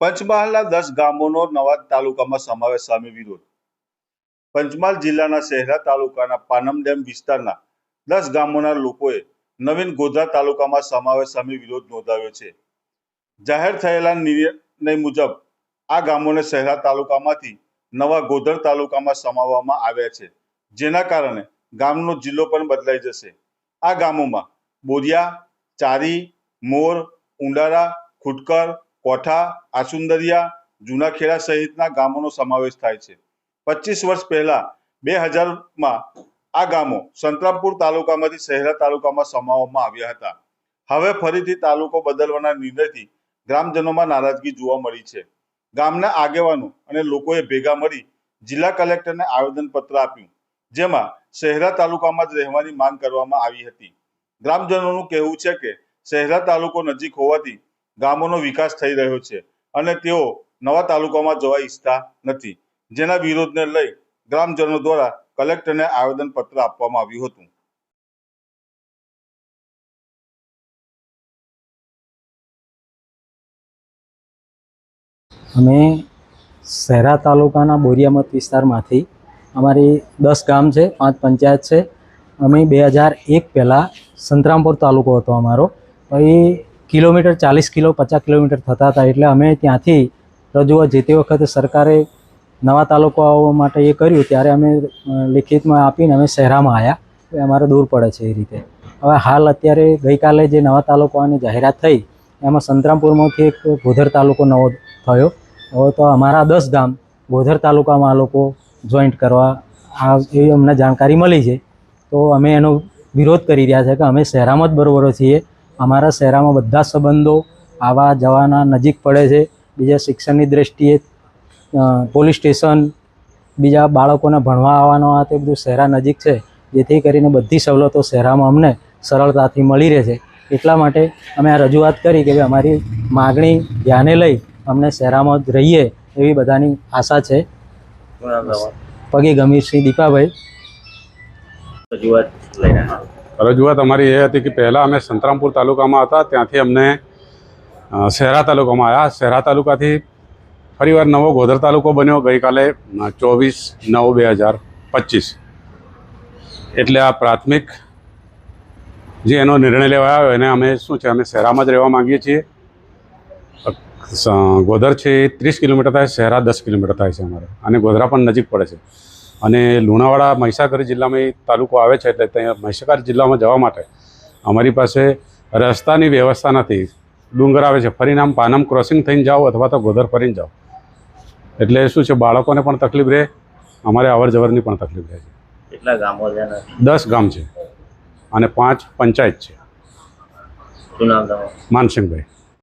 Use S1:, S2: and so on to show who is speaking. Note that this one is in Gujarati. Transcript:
S1: પંચમહાલના દસ ગામોનો નવા તાલુકામાં સમાવેશ સામે વિરોધ. પંચમહાલ જિલ્લાના શહેરા તાલુકાના પાનમ ડેમ વિસ્તારના દસ ગામોના લોકોએ નવીન ગોધરા તાલુકામાં સમાવેશ સામે વિરોધ નોંધાવ્યો છે. જાહેર થયેલા નિર્ણય મુજબ આ ગામોને શહેરા તાલુકામાંથી નવા ગોધર તાલુકામાં સમાવવામાં આવ્યા છે, જેના કારણે ગામનો જિલ્લો પણ બદલાઈ જશે. આ ગામોમાં બોરિયા, ચારી, મોર, ઉંડારા, ખુટકર કોઠા, આસુંદરિયા, જૂનાખેડા સહિતના ગામોનો સમાવેશ થાય છે. પચીસ વર્ષ પહેલા બે હજારમાં આ ગામો સંતરામપુર તાલુકામાંથી શહેરા તાલુકામાં સમાવવામાં આવ્યા હતા. હવે ફરીથી તાલુકો બદલવાના નિર્ણયથી ગ્રામજનોમાં નારાજગી જોવા મળી છે. ગામના આગેવાનો અને લોકોએ ભેગા મળી જિલ્લા કલેક્ટરને આવેદનપત્ર આપ્યું, જેમાં શહેરા તાલુકામાં જ રહેવાની માંગ કરવામાં આવી હતી. ગ્રામજનોનું કહેવું છે કે શહેરા તાલુકો નજીક હોવાથી ગામોનો વિકાસ થઈ રહ્યો છે અને તેઓ નવા તાલુકામાં જવા ઈચ્છતા નથી. જેના વિરોધને લઈ ગ્રામજનો દ્વારા કલેક્ટરને આવેદનપત્ર આપવામાં આવ્યું હતું.
S2: અમે શહેરા તાલુકાના બોરિયામત વિસ્તારમાંથી અમારી દસ ગામ છે, પાંચ પંચાયત છે. અમે બે હજાર એક પહેલાં સંતરામપુર તાલુકો હતો અમારો. એ કિલોમીટર, ચાલીસ કિલો, પચાસ કિલોમીટર થતા હતા એટલે અમે ત્યાંથી રજૂઆત જે તે વખતે સરકારે નવા તાલુકાઓ માટે એ કર્યું, ત્યારે અમે લિખિતમાં આપીને અમે શહેરામાં આવ્યા એ અમારે દૂર પડે છે એ રીતે. હવે હાલ અત્યારે ગઈકાલે જે નવા તાલુકાની જાહેરાત થઈ, એમાં સંતરામપુરમાંથી એક ગોધર તાલુકો નવો થયો. હવે તો અમારા દસ ગામ ગોધર તાલુકામાં આ લોકો જોઈન્ટ કરવા, આ એવી અમને જાણકારી મળી છે. તો અમે એનો વિરોધ કરી રહ્યા છે કે અમે શહેરામાં જ બરોબર છીએ. અમારા શહેરામાં બધા સંબંધો આવા જવાના નજીક પડે છે. બીજા શિક્ષણની દ્રષ્ટિએ પોલીસ સ્ટેશન બીજા બાળકોને ભણવા આવવાનો આ તે બધું શહેરા નજીક છે. જેથી કરીને બધી સવલતો શહેરામાં અમને સરળતાથી મળી રહે છે. એટલા માટે અમે આ રજૂઆત કરી કે ભાઈ અમારી માગણી ધ્યાને લઈ અમને શહેરામાં જ રહીએ એવી બધાની આશા છે. પગી ગમીરસિંહ દીપાભાઈ.
S3: રજૂઆત લઈને
S4: રજૂઆત અમારી એ હતી કે પહેલાં અમે સંતરામપુર તાલુકામાં હતા, ત્યાંથી અમને શહેરા તાલુકામાં આવ્યા. શહેરા તાલુકાથી ફરીવાર નવો ગોધર તાલુકો બન્યો ગઈકાલે ચોવીસ નવ બે હજાર પચીસ. એટલે આ પ્રાથમિક જે એનો નિર્ણય લેવાયો આવ્યો એને અમે શું છે, અમે શહેરામાં જ રહેવા માંગીએ છીએ. ગોધર છે એ ત્રીસ કિલોમીટર થાય, શહેરા દસ કિલોમીટર થાય છે અમારે. અને ગોધરા પણ નજીક પડે છે. અને લુણાવાડા મહીસાગર જિલ્લામાં તાલુકો આવે છે એટલે ત્યાં મહીસાગર જિલ્લામાં જવા માટે અમારી પાસે રસ્તાની વ્યવસ્થા નથી. ડુંગર આવે છે. ફરીને આમ પાનમ ક્રોસિંગ થઈને જાઓ અથવા તો ગોધર ફરીને જાઓ. એટલે શું છે બાળકોને પણ તકલીફ રહે અમારે અવર જવરની પણ તકલીફ રહે છે.
S3: કેટલા ગામો છે
S4: દસ ગામ છે અને પાંચ પંચાયત છે. માનસિંહભાઈ.